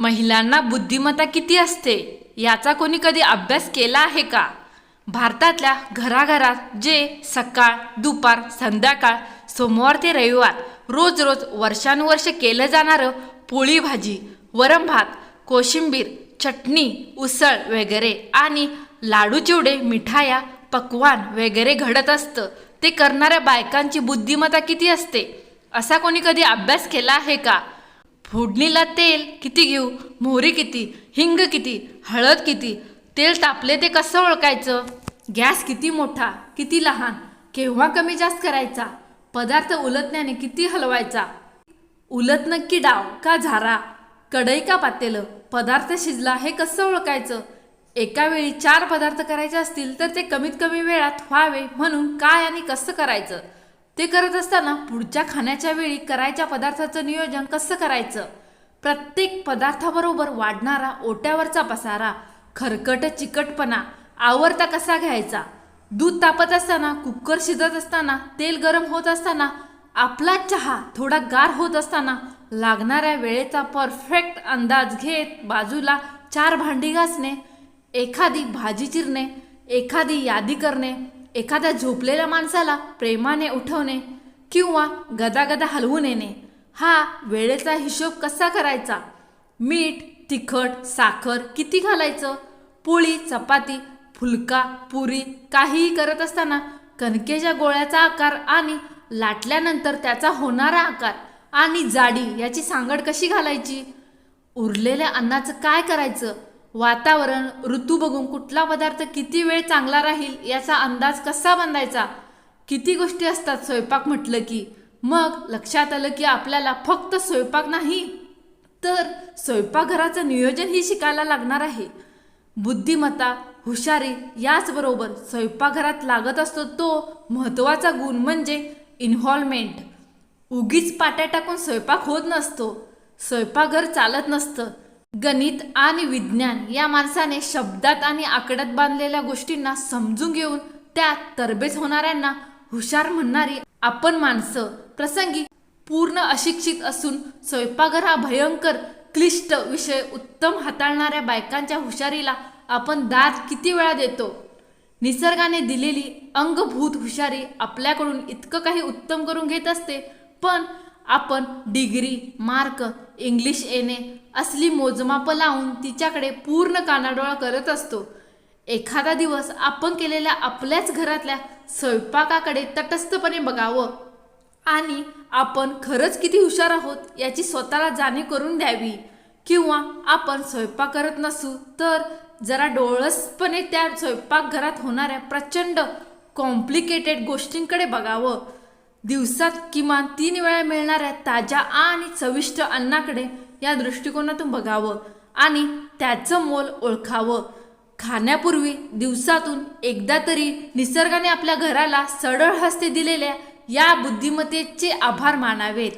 महिलांना बुद्धिमत्ता किती असते याचा कोणी कधी अभ्यास केला आहे का? भारतातल्या घराघरात जे सकाळ दुपार संध्याकाळ सोमवार ते रविवार रोज रोज वर्षानुवर्ष केलं जाणारं पोळी भाजी वरण भात कोशिंबीर चटणी उसळ वगैरे आणि लाडू चिवडे मिठाया पक्वान वगैरे घडत असतं. ते करणाऱ्या बायकांची बुद्धिमत्ता किती असते असा कोणी कधी अभ्यास केला आहे का? फोडणीला तेल किती घेऊ? मोहरी किती? हिंग किती? हळद किती? तेल तापले ते कसं ओळखायचं? गॅस किती मोठा किती लहान केव्हा कमी जास्त करायचा? पदार्थ उलटण्याने किती हलवायचा? उलट नक्की डाव का झारा? कढई का पातेलं? पदार्थ शिजला हे कसं ओळखायचं? एका वेळी चार पदार्थ करायचे असतील तर ते कमीत कमी वेळात व्हावे म्हणून काय आणि कसं करायचं? ते करत असताना पुढच्या खाण्याच्या वेळी करायच्या पदार्थाचं नियोजन कसं करायचं? प्रत्येक पदार्थाबरोबर वाढणारा ओट्यावरचा पसारा खरकट चिकटपणा आवरता कसा घ्यायचा? दूध तापत असताना कुकर शिजत असताना तेल गरम होत असताना आपला चहा थोडा गार होत असताना लागणाऱ्या वेळेचा परफेक्ट अंदाज घेत बाजूला चार भांडी घासणे एखादी भाजी चिरणे एखादी यादी करणे एखाद्या झोपलेल्या माणसाला प्रेमाने उठवणे किंवा गदागदा हलवून येणे हा वेळेचा हिशोब कसा करायचा? मीठ तिखट साखर किती घालायचं? पोळी चपाती फुलका पुरी काहीही करत असताना कणकेच्या गोळ्याचा आकार आणि लाटल्यानंतर त्याचा होणारा आकार आणि जाडी याची सांगड कशी घालायची? उरलेल्या अन्नाचं काय करायचं? वातावरण ऋतू बघून कुठला पदार्थ किती वेळ चांगला राहील याचा अंदाज कसा बांधायचा? किती गोष्टी असतात स्वयंपाक म्हटलं की. मग लक्षात आलं की आपल्याला फक्त स्वयंपाक नाही तर स्वयंपाकघराचं नियोजनही शिकायला लागणार आहे. बुद्धिमत्ता हुशारी याचबरोबर स्वयंपाकघरात लागत असतो तो महत्त्वाचा गुण म्हणजे इन्व्हॉल्वमेंट उगीच पाट्या टाकून स्वयंपाक होत नसतो. स्वयंपाकघर चालत नसतं. गणित आणि विज्ञान या माणसाने शब्दात आणि आकड्यात बांधलेल्या गोष्टींना समजून घेऊन त्या तरबेज होणाऱ्यांना हुशार म्हणणारी आपण माणसं प्रसंगी पूर्ण अशिक्षित असून स्वयंपाकघर हा भयंकर क्लिष्ट विषय उत्तम हाताळणाऱ्या बायकांच्या हुशारीला आपण दाद किती वेळा देतो? निसर्गाने दिलेली अंगभूत हुशारी आपल्याकडून इतकं काही उत्तम करून घेत असते पण आपण डिग्री मार्क इंग्लिश येणे असली मोजमापं लावून तिच्याकडे पूर्ण कानाडोळा करत असतो. एखादा दिवस आपण केलेल्या आपल्याच घरातल्या स्वयंपाकाकडे तटस्थपणे बघावं. आणि आपण खरंच किती हुशार आहोत याची स्वतःला जाणीव करून द्यावी. किंवा आपण स्वयंपाक करत नसू तर जरा डोळसपणे त्या स्वयंपाकघरात होणाऱ्या प्रचंड कॉम्प्लिकेटेड गोष्टींकडे बघावं. दिवसात किमान तीन वेळा मिळणाऱ्या ताज्या आणि चविष्ट अन्नाकडे या दृष्टिकोनातून बघावं आणि त्याचं मोल ओळखावं. खाण्यापूर्वी दिवसातून एकदा तरी निसर्गाने आपल्या घराला सरळ हस्ते दिलेल्या या बुद्धिमत्तेचे आभार मानावेत.